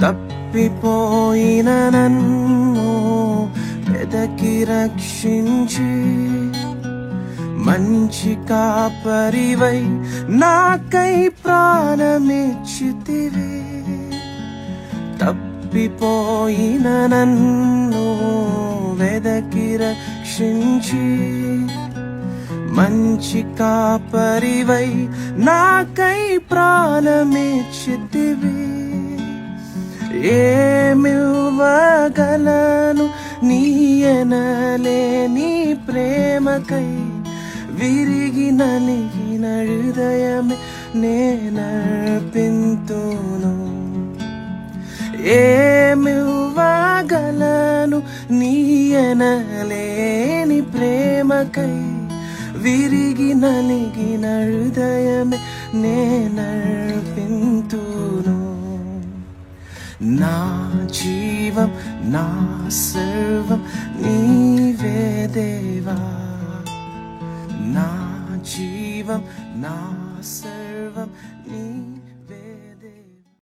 తప్పిపోయిన నన్ను వెదకి రక్షించి మంచి కాపరివై నాకై ప్రాణమిచ్చితివి. తప్పిపోయిన నన్ను వెదకి రక్షించి మంచి కాపరివై నాకై ప్రాణమిచ్చితివి. ఏమివ్వగలను నీయనలేని ప్రేమకై? విరిగి నలిగిన హృదయమే నేనర్పింతును. ఏమివ్వగలను నీయనలేని ప్రేమకై? విరిగి నలిగిన హృదయమే నేనర్పింతు నా జీవం నా సర్వం నీవే దేవా నా జీవం నా సర్వం నీ